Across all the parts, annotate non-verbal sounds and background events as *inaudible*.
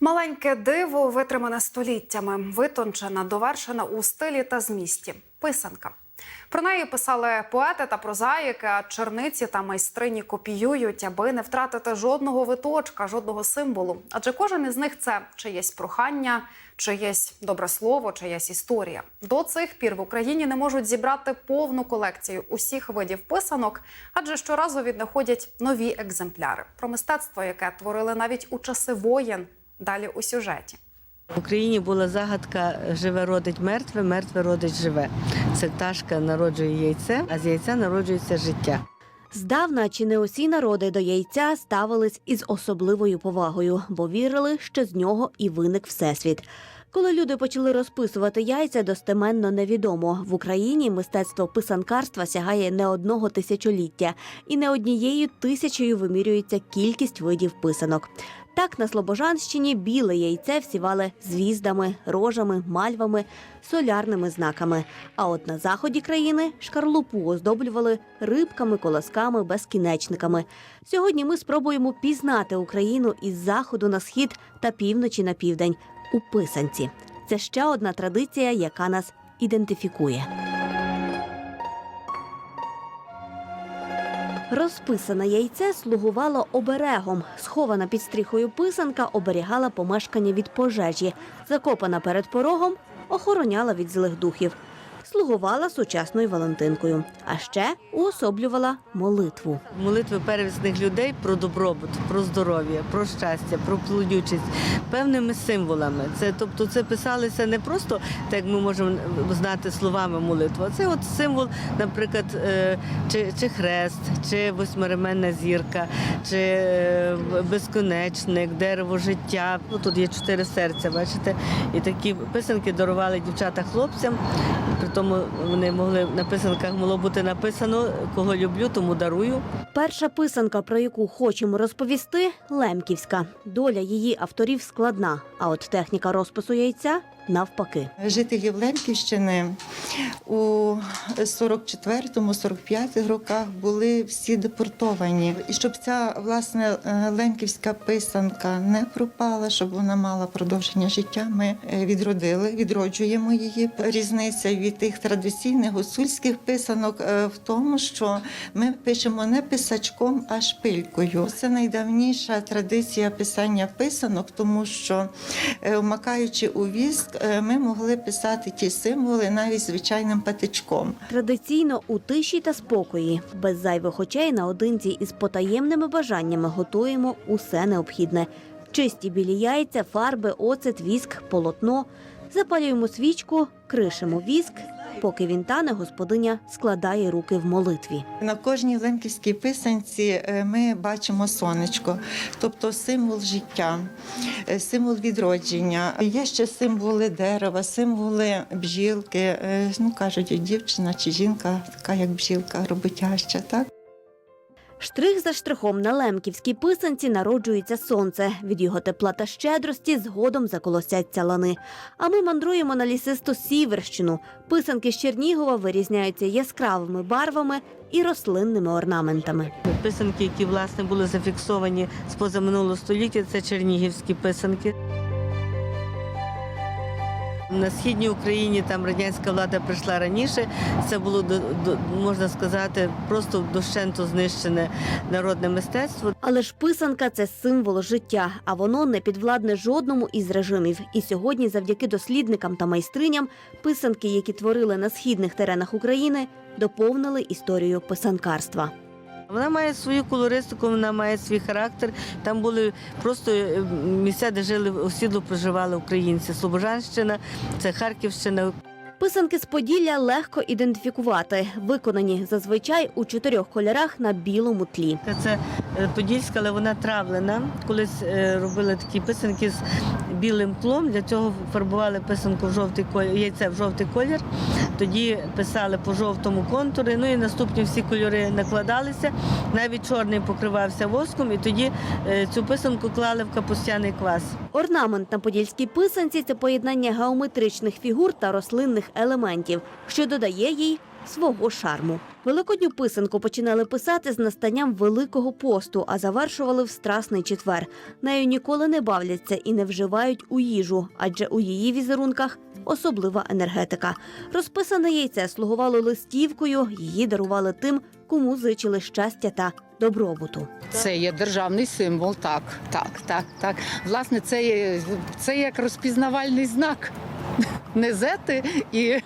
Маленьке диво витримане століттями, витончена, довершена у стилі та змісті. Писанка. Про неї писали поети та прозаїки, а черниці та майстрині копіюють, аби не втратити жодного виточка, жодного символу. Адже кожен із них це чиєсь прохання, чиєсь добре слово, чиясь історія. До цих пір в Україні не можуть зібрати повну колекцію усіх видів писанок, адже щоразу віднаходять нові екземпляри. Про мистецтво, яке творили навіть у часи воєн. Далі у сюжеті. В Україні була загадка живе родить мертве, мертве родить живе. Це пташка народжує яйце, а з яйця народжується життя. Здавна чи не усі народи до яйця ставились із особливою повагою, бо вірили, що з нього і виник всесвіт. Коли люди почали розписувати яйця, достеменно невідомо. В Україні мистецтво писанкарства сягає не одного тисячоліття, і не однією тисячею вимірюється кількість видів писанок. Так на Слобожанщині біле яйце всівали звіздами, рожами, мальвами, солярними знаками. А от на заході країни шкарлупу оздоблювали рибками, колосками, безкінечниками. Сьогодні ми спробуємо пізнати Україну із заходу на схід та півночі на південь у писанці. Це ще одна традиція, яка нас ідентифікує. Розписане яйце слугувало оберегом. Схована під стріхою писанка оберігала помешкання від пожежі. Закопана перед порогом охороняла від злих духів. Слугувала сучасною Валентинкою, а ще уособлювала молитву. Молитви первісних людей про добробут, про здоров'я, про щастя, про плодючість певними символами. Це тобто, це писалося не просто так, як ми можемо знати словами молитву. а Це от символ, наприклад, е, чи, чи хрест, чи восьмиременна зірка, чи е, безконечник, дерево життя. Ну тут є чотири серця, бачите, і такі писанки дарували дівчата хлопцям. Тому вони могли на писанках могло бути написано кого люблю, тому дарую. Перша писанка, про яку хочемо розповісти, лемківська. Доля її авторів складна, а от техніка розпису яйця навпаки. Жителів Лемківщини у 44-45 роках були всі депортовані. І щоб ця власне е, лемківська писанка не пропала, щоб вона мала продовження життя, ми е, відродили, відроджуємо її. Різниця від тих традиційних гуцульських писанок е, в тому, що ми пишемо не писачком, а шпилькою. Це найдавніша традиція писання писанок, тому що вмакаючи у віск, ми могли писати ті символи навіть звичайним патичком. Традиційно у тиші та спокої, без зайвих очей наодинці із потаємними бажаннями готуємо усе необхідне: чисті білі яйця, фарби, оцет, віск, полотно. Запалюємо свічку, кришимо віск. Поки він тане, господиня складає руки в молитві. На кожній ленківській писанці е, ми бачимо сонечко, тобто символ життя, е, символ відродження. Є ще символи дерева, символи бджілки. Е, Ну кажуть, дівчина чи жінка, така як бджілка, роботяща. Так Штрих за штрихом на лемківській писанці народжується сонце. Від його тепла та щедрості згодом заколосяться лани. А ми мандруємо на лісисту Сіверщину. Писанки з Чернігова вирізняються яскравими барвами і рослинними орнаментами. Писанки, які власне були зафіксовані з позаминулого століття, це чернігівські писанки. На східній Україні там радянська влада прийшла раніше. Це було до, можна сказати просто дощенту знищене народне мистецтво. Але ж писанка це символ життя, а воно не підвладне жодному із режимів. І сьогодні, завдяки дослідникам та майстриням, писанки, які творили на східних теренах України, доповнили історію писанкарства. Вона має свою колористику, вона має свій характер. Там були просто е, місця, де жили осідло проживали українці. Слобожанщина, це Харківщина, Писанки з Поділля легко ідентифікувати, виконані зазвичай у чотирьох кольорах на білому тлі. Це е, подільська, але вона травлена. Колись е, робили такі писанки з білим тлом. Для цього фарбували писанку в жовтий колір, яйце в жовтий колір. Тоді писали по жовтому контурі. Ну і наступні всі кольори накладалися. Навіть чорний покривався воском, і тоді е, цю писанку клали в капустяний квас. Орнамент на подільській писанці це поєднання геометричних фігур та рослинних елементів, що додає їй свого шарму. Великодню писанку починали писати з настанням Великого посту, а завершували в Страсний четвер. Нею ніколи не бавляться і не вживають у їжу, адже у її візерунках особлива енергетика. Розписане яйце слугувало листівкою, її дарували тим, кому зичили щастя та добробуту. Це є державний символ, так, так, так, так. Власне, це є, це як розпізнавальний знак. *laughs* Не зети і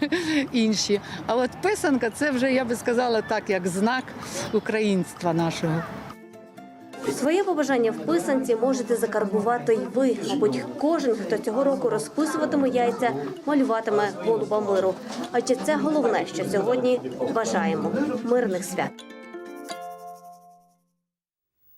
інші. А от писанка це вже, я би сказала, так, як знак українства нашого. Своє побажання в писанці можете закарбувати й ви. Мабуть, кожен, хто цього року розписуватиме яйця, малюватиме голуба миру. Адже це головне, що сьогодні бажаємо мирних свят.